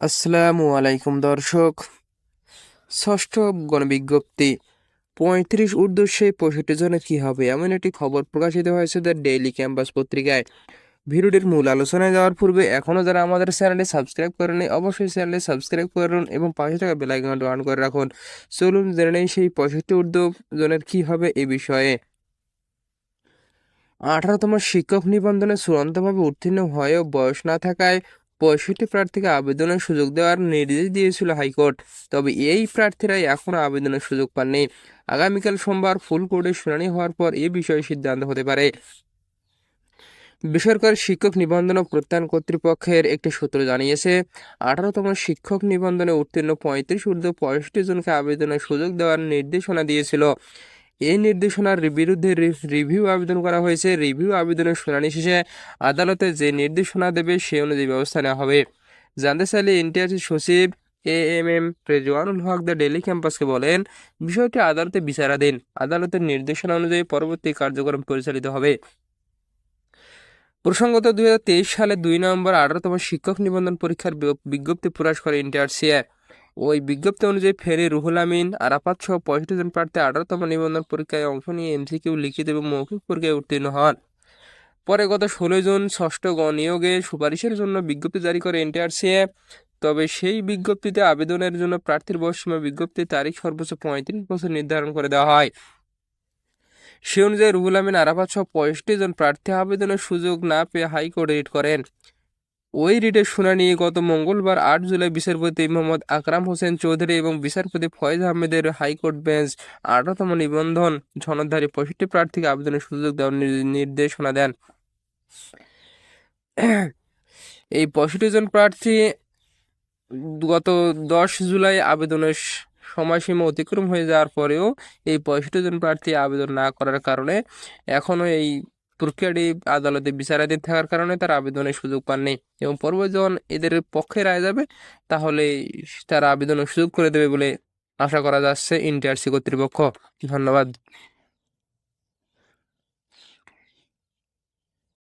আসসালামু আলাইকুম, দর্শক। ষষ্ঠ গণবিজ্ঞপ্তি। পঁয়ত্রিশ ঊর্ধ্বশ্বে পঁয়ষট্টি জনের কী হবে? এমন একটি খবর প্রকাশিত হয়েছে দ্য ডেইলি ক্যাম্পাস পত্রিকায়। ভিডিওটির মূল আলোচনায় যাওয়ার পূর্বে এখনও যারা আমাদের চ্যানেলে সাবস্ক্রাইব করেনি অবশ্যই চ্যানেলে সাবস্ক্রাইব করুন এবং পাশে থাকা বেলাইকনটি অন করে রাখুন। চলুন জেনে নেই সেই পঁয়ষট্টি ঊর্ধ্ব জনের কি হবে এ বিষয়ে। আঠারোতম শিক্ষক নিবন্ধনে চূড়ান্তভাবে উত্তীর্ণ হয়েও বয়স না থাকায় পঁয়ষট্টি প্রার্থীকে আবেদনের সুযোগ দেওয়ার নির্দেশ দিয়েছিল হাইকোর্ট, তবে এই প্রার্থীরাই এখনও আবেদনের সুযোগ পাননি। আগামীকাল সোমবার ফুল কোর্টে শুনানি হওয়ার পর এ বিষয়ে সিদ্ধান্ত হতে পারে। বেসরকারি শিক্ষক নিবন্ধন ও প্রত্যয়ন কর্তৃপক্ষের একটি সূত্র জানিয়েছে, আঠারোতম শিক্ষক নিবন্ধনে উত্তীর্ণ পঁয়ত্রিশ ঊর্ধ্ব পঁয়ষট্টি জনকে আবেদনের সুযোগ দেওয়ার নির্দেশনা দিয়েছিল। এই নির্দেশনার বিরুদ্ধে রিভিউ আবেদন করা হয়েছে। রিভিউ আবেদনের শুনানি শেষে আদালতে যে নির্দেশনা দেবে, সে অনুযায়ী ব্যবস্থা নেওয়া হবে। জানতে চাইলে এনটিআরসি সচিব A M M Rezwanul Haque the daily ক্যাম্পাসকে বলেন, বিষয়টি আদালতে বিচারাধীন। আদালতের নির্দেশনা অনুযায়ী পরবর্তী কার্যক্রম পরিচালিত হবে। প্রসঙ্গত, দুই হাজার তেইশ সালে দুই নভেম্বর আঠারোতম শিক্ষক নিবন্ধন পরীক্ষার বিজ্ঞপ্তি প্রকাশ করে এনটিআরসিএ ওই বিজ্ঞপ্তি অনুযায়ী ফেরি রুহুল আমিন, আরাফাত সহ পঁয়ষট্টি জন প্রার্থী আঠারোতম নিবন্ধন পরীক্ষায় অংশ নিয়ে এমসিকিউ লিখিত এবং মৌখিক পরীক্ষায় উত্তীর্ণ হন। পরে গত ষোলোই জুন ষষ্ঠ নিয়োগে সুপারিশের জন্য বিজ্ঞপ্তি জারি করে এনটিআরসিএ। তবে সেই বিজ্ঞপ্তিতে আবেদনের জন্য প্রার্থীর বয়সসীমা বিজ্ঞপ্তির তারিখ সর্বোচ্চ পঁয়ত্রিশ বছর নির্ধারণ করে দেওয়া হয়। সে অনুযায়ী রুহুল আমিন, আরাফাত সহ পঁয়ষট্টি জন প্রার্থী আবেদনের সুযোগ না পেয়ে হাইকোর্ট রিট করেন। ওই রিটের শুনানি গত মঙ্গলবার আট জুলাই বিচারপতি মোহাম্মদ আকরাম হোসেন চৌধুরী এবং বিচারপতি ফয়েজ আহমেদের হাইকোর্ট বেঞ্চ আঠারোতম নিবন্ধন সনদধারী পঁয়ষট্টি প্রার্থীকে আবেদনের সুযোগ দেওয়ার নির্দেশনা দেন। এই পঁয়ষট্টি জন প্রার্থী গত দশ জুলাই আবেদনের সময়সীমা অতিক্রম হয়ে যাওয়ার পরেও এই পঁয়ষট্টি জন প্রার্থী আবেদন না করার কারণে এখনও এই প্রক্রিয়াটি আদালতে বিচারাধীন থাকার কারণে তারা আবেদনের সুযোগ পাননি এবং পরবর্তী যখন এদের পক্ষে রায় যাবে, তাহলে তারা আবেদনের সুযোগ করে দেবে বলে আশা করা যাচ্ছে ইন্টিআরসি কর্তৃপক্ষ। ধন্যবাদ।